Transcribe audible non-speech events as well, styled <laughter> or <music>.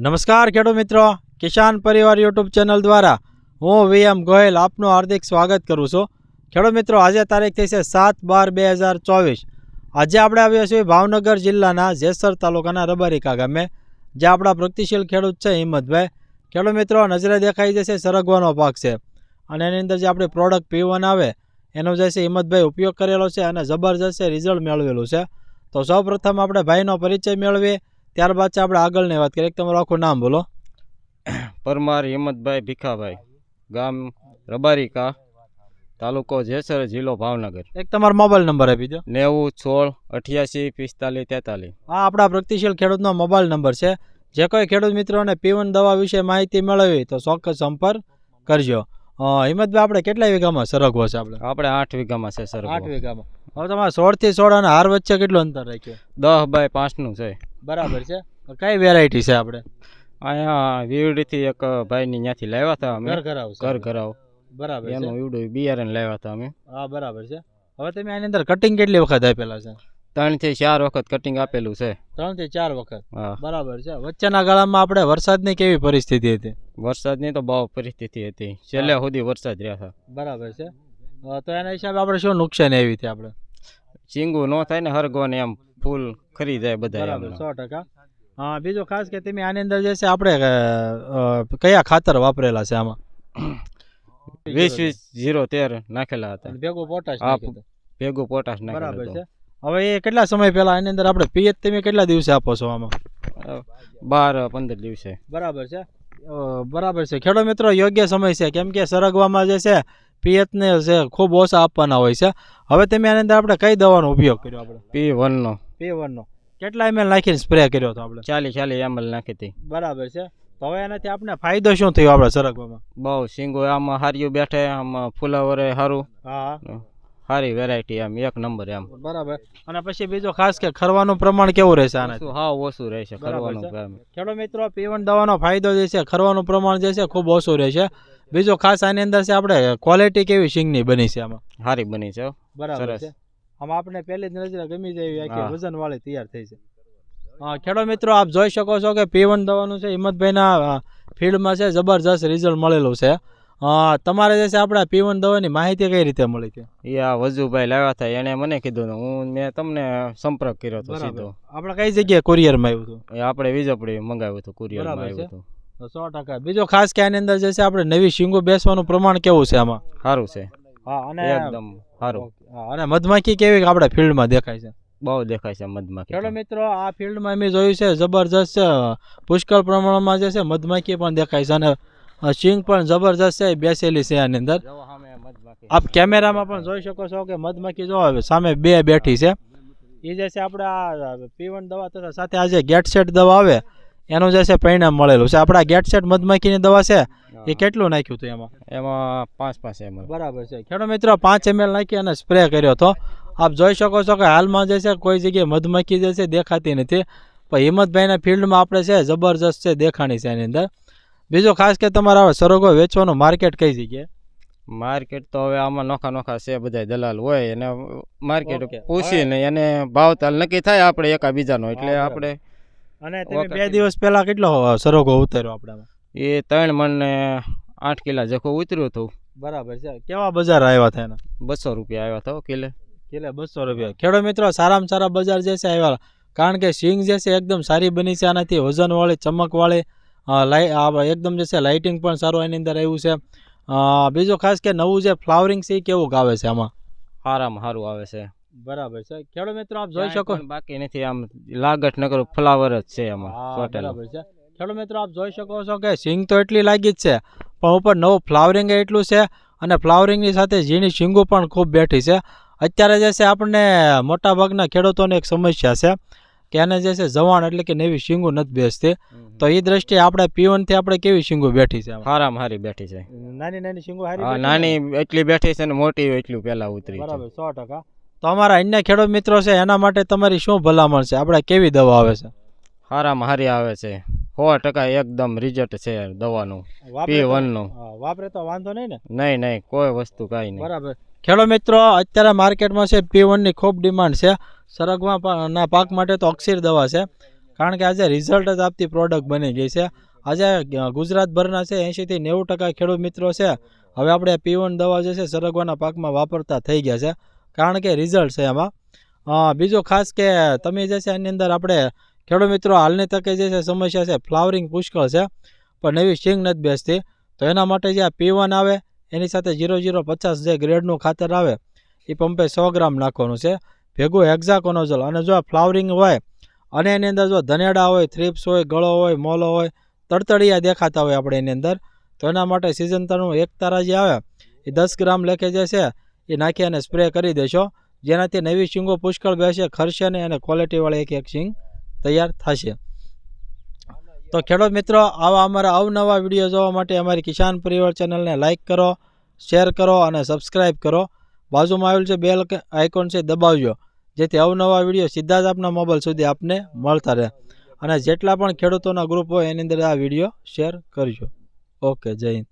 નમસ્કાર ખેડૂત મિત્રો. કિસાન પરિવાર યુટ્યુબ ચેનલ દ્વારા હું વીએમ ગોયલ આપનું હાર્દિક સ્વાગત કરું છું. ખેડૂત મિત્રો, આજે તારીખ થઈ છે સાત બાર બે હજાર ચોવીસ. આજે આપણે આવ્યા છીએ ભાવનગર જિલ્લાના જેસર તાલુકાના રબારિકા ગામે જે આપણા પ્રગતિશીલ ખેડૂત છે હિંમતભાઈ. ખેડૂત મિત્રો, નજરે દેખાઈ જશે સરગવાનો પાક છે અને એની અંદર જે આપણી પ્રોડક્ટ પીવન આવે, એનો જે છે હિંમતભાઈ ઉપયોગ કરેલો છે અને જબરજસ્ત રિઝલ્ટ મેળવેલું છે. તો સૌપ્રથમ આપણે ભાઈનો પરિચય મેળવીએ. ત્યારબાદ છે આપણે આગળની વાત કરીએ. તમારું આખું નામ બોલો. <clears throat> પરમાર હિંમતભાઈ ભીખાભાઈ ગામ રબારીકા તાલુકો જેસર જિલ્લો ભાવનગર. એક તમારો મોબાઈલ નંબર આપી દો. નેવું સોળ અઠ્યાસી પિસ્તાલીસ તેતાલીસ. આ આપણા પ્રગતિશીલ ખેડૂતનો મોબાઈલ નંબર છે. જે કોઈ ખેડૂત મિત્રોને પીવન દવા વિશે માહિતી મેળવવી તો ચોક્કસ સંપર્ક કરજો. હિંમતભાઈ આપણે કેટલા વીઘામાં સરગવો છે આપણે? આપણે આઠ વીઘામાં છે સર આઠ વીઘામાં. હવે તમારે સોળથી સોળ અને હાર વચ્ચે કેટલું અંતર રાખ્યું? દસ બાય પાંચનું છે. બરાબર છે. કઈ વેરાયટી છે આપણે અહીંયા વીવડીથી એક ભાઈની ત્યાંથી લાવ્યા હતા અમે. ઘર ઘરાવ ઘર ઘરાવ બરાબર એનું વીવડું બિયારણ લાવ્યા હતા અમે. હા બરાબર છે. હવે તમે આની અંદર કટિંગ કેટલી વખત આપેલા છે? ત્રણથી ચાર વખત કટિંગ આપેલું છે. ત્રણથી ચાર વખત. હા. બરાબર છે. વચ્ચેના ગાળામાં આપણે વરસાદની કેવી પરિસ્થિતિ હતી? વરસાદની તો બહુ પરિસ્થિતિ હતી. છેલ્લે સુધી વરસાદ રહ્યા હતા. બરાબર છે. તો એના હિસાબે આપણે શું નુકસાન આવી હતી આપણે? ચીંગું ન થાય ને હરગોને એમ. ફૂલ ખરી જાય બધા સો ટકા. હા બીજું ખાસ કે તમે આની અંદર જે છે આપણે કયા ખાતર વાપરેલા છે આમાં? <coughs> વીસ વીસ જીરો તેર નાખેલા હતા. ભેગો પોટાશ. ભેગું પોટાશ બરાબર છે. હવે એ કેટલા સમય પહેલા આની અંદર આપણે પિયત તમે કેટલા દિવસે આપો છો આમાં? બાર પંદર દિવસે. બરાબર છે. બરાબર છે. ખેડૂત મિત્રો યોગ્ય સમય છે. કેમ કે સરગવામાં જે છે પિયતને છે ખૂબ ઓછા આપવાના હોય છે. હવે તમે આની અંદર આપણે કઈ દવાનો ઉપયોગ કર્યો આપણે? પી વનનો. પી વનનો કેટલા એમએલ નાખીને સ્પ્રે કર્યો હતો આપણે? ચાલી ચાલી એમએલ નાખી હતી. બરાબર છે. તો હવે એનાથી આપણે ફાયદો શું થયો આપણે સરગવામાં? બહુ સિંગો આમાં હાર્યું બેઠે આમાં ફુલાવરે સારું હા. સારી વેરાયટી આમ એક નંબર એમ બરાબર. અને પછી બીજો ખાસ કે ખરવાનું પ્રમાણ કેવું રહેશે આના હા ઓછું રહેશે ખરવાનું. ખેડૂત મિત્રો પીવન દવાનો ફાયદો જે છે ખરવાનું પ્રમાણ જે છે ખૂબ ઓછું રહેશે. બીજો ખાસ આની અંદર છે આપણે ક્વોલિટી કેવી સિંગની બની છે આમાં? સારી બની છે બરાબર સરસ. છે. આમાં આપણે પહેલી જ નજરે ગમી જાય આખી વજન વાળી તૈયાર થઈ છે. હા ખેડો મિત્રો આપ જોઈ શકો છો કે પીવન દવાનું છે હિંમતભાઈના ફિલ્ડમાં છે જબરજસ્ત રિઝલ્ટ મળેલું છે. અ, તમારે જે છે આપણે પીવન દવાની માહિતી કઈ રીતે મળી હતી એ આ વજુભાઈ લાવ્યા હતા એણે મને કીધું હું મેં તમને સંપર્ક કર્યો હતો સીધો. આપણે કઈ જગ્યાએ કુરિયરમાં આવ્યું હતું? એ આપણે વીજપડી મંગાવ્યું હતું કુરિયરમાં આવ્યું હતું. તો સો ટકા. બીજો ખાસ કે આની અંદર જે છે આપણે નવી શીંગો બેસવાનું પ્રમાણ કેવું છે આમાં? સારું છે. હા અને એકદમ સારું. અને મધમાખી કેવી આપણે ફિલ્ડમાં દેખાય છે? બહુ દેખાય છે મધમાખી ખેડૂત મિત્રો આ ફિલ્ડમાં અમે જોયું છે જબરજસ્ત છે પુષ્કળ પ્રમાણમાં જે છે મધમાખી પણ દેખાય છે અને સિંગ પણ જબરજસ્ત છે બેસેલી છે આની અંદર. આપ કેમેરામાં પણ જોઈ શકો છો કે મધમાખી જો સામે બે બેઠી છે. એ જે છે આપણે આ પીવન દવા તથા સાથે આ જે ગેટસેટ દવા આવે એનું જે છે પરિણામ મળેલું છે. આપણા ગેટસેટ મધમાખીની દવા છે એ કેટલું નાખ્યું હતું એમાં? એમાં પાંચ પાંચ એમએલ બરાબર છે. ખેડૂત મિત્રો પાંચ એમએલ નાખી અને સ્પ્રે કર્યો હતો. આપ જોઈ શકો છો કે હાલમાં જે છે કોઈ જગ્યાએ મધમાખી જે છે દેખાતી નથી. પણ હિંમતભાઈના ફિલ્ડમાં આપણે છે જબરજસ્ત છે દેખાણી છે એની અંદર. બીજો ખાસ કે તમારા હવે સરોગો વેચવાનું માર્કેટ કઈ જગ્યાએ? માર્કેટ તો હવે આમાં નોખા નોખા છે બધા દલાલ હોય અને માર્કેટ. પૂછીને એને ભાવ તાલ નક્કી થાય આપણે એકા બીજાનો એટલે આપણે અને તમે બે દિવસ પહેલા કેટલો સરોગો ઉતાર્યો આપણે એ ત્રણ મણને આઠ કિલા જખો ઉતર્યું હતું બરાબર છે. કેવા બજાર આવ્યા હતા એના? બસો રૂપિયા આવ્યા હતા હો કિલે. કિલે બસો રૂપિયા. ખેડૂત મિત્રો સારામાં સારા બજાર જે છે આવ્યા. કારણ કે સિંગ જે છે એકદમ સારી બની છે આનાથી. વજનવાળી ચમકવાળી લાઈ એકદમ જે છે લાઇટિંગ પણ સારું એની અંદર આવ્યું છે. બીજું ખાસ કે નવું જે ફ્લાવરિંગ છે એ કેવું આવે છે આમાં? સારામાં સારું આવે છે. બરાબર છે. ખેડૂત મિત્રો આપ જોઈ શકો. બાકી નથી. આમ લાગટ નકર ફ્લાવર જ છે એમાં બરાબર છે. ખેડૂત મિત્રો આપ જોઈ શકો છો કે સિંગ તો એટલી લાગી જ છે પણ ઉપર નવું ફ્લાવરિંગ એટલું છે અને ફ્લાવરિંગની સાથે ઝીણી સિંગો પણ ખૂબ બેઠી છે. અત્યારે જે છે આપણને મોટાભાગના ખેડૂતોને એક સમસ્યા છે કે એને જે છે જવાણ એટલે કે નવી સિંગો નથી બેસતી. તો એ દ્રષ્ટિએ આપણે પીવનથી આપણે કેવી સિંગો બેઠી છે હારામ હારી બેઠી છે. નાની નાની સિંગો હારી નાની એટલી બેઠી છે ને મોટી એટલું પેલા ઉતરી બરાબર સો ટકા. તો અમારા અન્ય ખેડૂત મિત્રો છે એના માટે તમારી શું ભલામણ છે? આપણે કેવી દવા આવે છે? હારામાં હારી આવે છે. સો ટકા એકદમ રિઝલ્ટ છે દવાનું. પી વનનું વાપરે તો વાંધો નહીં ને. નહીં નહીં કોઈ વસ્તુ કાંઈ નહીં. બરાબર. ખેડો મિત્રો અત્યારે માર્કેટમાં છે પી વનની ખૂબ ડિમાન્ડ છે. સરગવા ના પાક માટે તો અક્ષીર દવા છે. કારણ કે આજે રિઝલ્ટ જ આપતી પ્રોડક્ટ બની ગઈ છે. આજે ગુજરાતભરના છે એંશીથી નેવું ટકા ખેડૂત મિત્રો છે. હવે આપણે પીવન દવા જે છે સરગવાના પાકમાં વાપરતા થઈ ગયા છે. કારણ કે રિઝલ્ટ છે એમાં. બીજું ખાસ કે તમે જે છે એની અંદર આપણે ખેડૂત મિત્રો, હાલની તકે જે છે, સમસ્યા છે, ફ્લાવરિંગ પુષ્કળ છે, પણ નવી શીંગ નથી બેસતી. તો એના માટે જે આ પીવન આવે, એની સાથે જીરો જીરો પચાસ જે ગ્રેડનું ખાતર આવે, એ પંપે સો ગ્રામ નાખવાનું છે. ભેગું હેક્ઝાકોનોઝોલ અને જો ફ્લાવરિંગ હોય, અને એની અંદર જો ધનેડા હોય થ્રીપ્સ હોય, ગળો હોય, મોલો હોય, તડતડિયા દેખાતા હોય આપણે એની અંદર, તો એના માટે સિઝન ત્રણનું એક તારા જે આવે, એ દસ ગ્રામ લેખે જે છે, એ નાખી અને સ્પ્રે કરી દેશો. જેનાથી નવી શીંગો પુષ્કળ બેસે ખર્ચે નહીં અને ક્વોલિટીવાળી એક એક શીંગ તૈયાર થશે. તો ખેડૂત મિત્રો, આવા અમારા અવનવા વીડિયો જોવા માટે અમારી કિસાન પરિવાર ચેનલને લાઇક કરો, શેર કરો અને સબસ્ક્રાઇબ કરો. બાજુમાં આવેલ છે બેલ આઇકોન છે દબાવજો, જેથી અવનવા વીડિયો સીધા જ આપના મોબાઈલ સુધી આપને મળતા રહે. અને જેટલા પણ ખેડૂતોના ગ્રુપ હોય એની અંદર આ વીડિયો શેર કરજો. ઓકે, જય હિન્દ.